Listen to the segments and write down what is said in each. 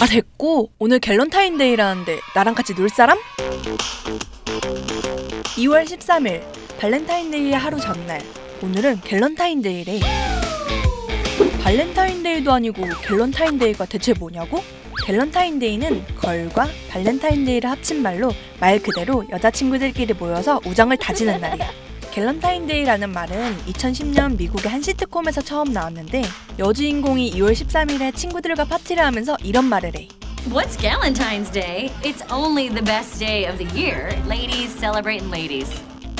아 됐고 오늘 갤런타인데이라는데 나랑 같이 놀 사람? 2월 13일 발렌타인데이의 하루 전날 오늘은 갤런타인데이래 발렌타인데이도 아니고 갤런타인데이가 대체 뭐냐고? 갤런타인데이는 걸과 발렌타인데이를 합친 말로 말 그대로 여자친구들끼리 모여서 우정을 다지는 날이야 갤런타인데이라는 말은 2010년 미국의 한 시트콤에서 처음 나왔는데 여주인공이 2월 13일에 친구들과 파티를 하면서 이런 말을 해 What's Galentine's Day? It's only the best day of the year. Ladies celebrating ladies.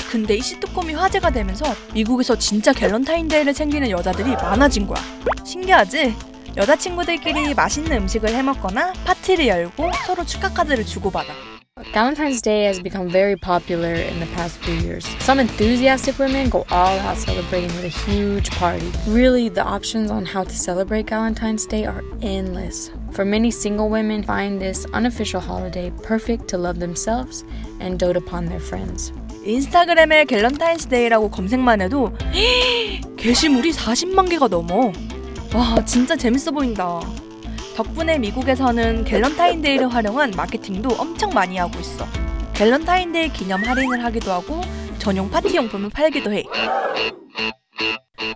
근데 이 시트콤이 화제가 되면서 미국에서 진짜 갤런타인데이를 챙기는 여자들이 많아진 거야. 신기하지? 여자친구들끼리 맛있는 음식을 해먹거나 파티를 열고 서로 축하 카드를 주고받아. Valentine's Day has become very popular in the past few years. Some enthusiastic women go all out celebrating with a huge party. Really, the options on how to celebrate Valentine's Day are endless. For many single women, find this unofficial holiday perfect to love themselves and dote upon their friends. 인스타그램에 갤런타인스데이라고 검색만 해도 게시물이 40만 개가 넘어. 와, 진짜 재밌어 보인다. 덕분에 미국에서는 갤런타인데이를 활용한 마케팅도 엄청 많이 하고 있어. 갤런타인데이 기념 할인을 하기도 하고 전용 파티 용품을 팔기도 해.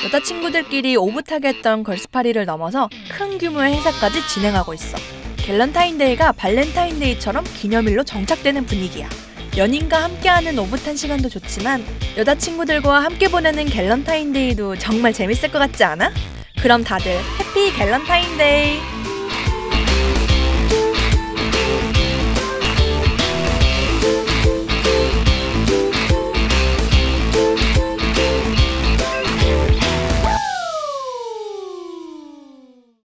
여자친구들끼리 오붓하게 했던 걸스파리를 넘어서 큰 규모의 행사까지 진행하고 있어. 갤런타인데이가 발렌타인데이처럼 기념일로 정착되는 분위기야. 연인과 함께하는 오붓한 시간도 좋지만 여자친구들과 함께 보내는 갤런타인데이도 정말 재밌을 것 같지 않아? 그럼 다들 해피 갤런타인데이!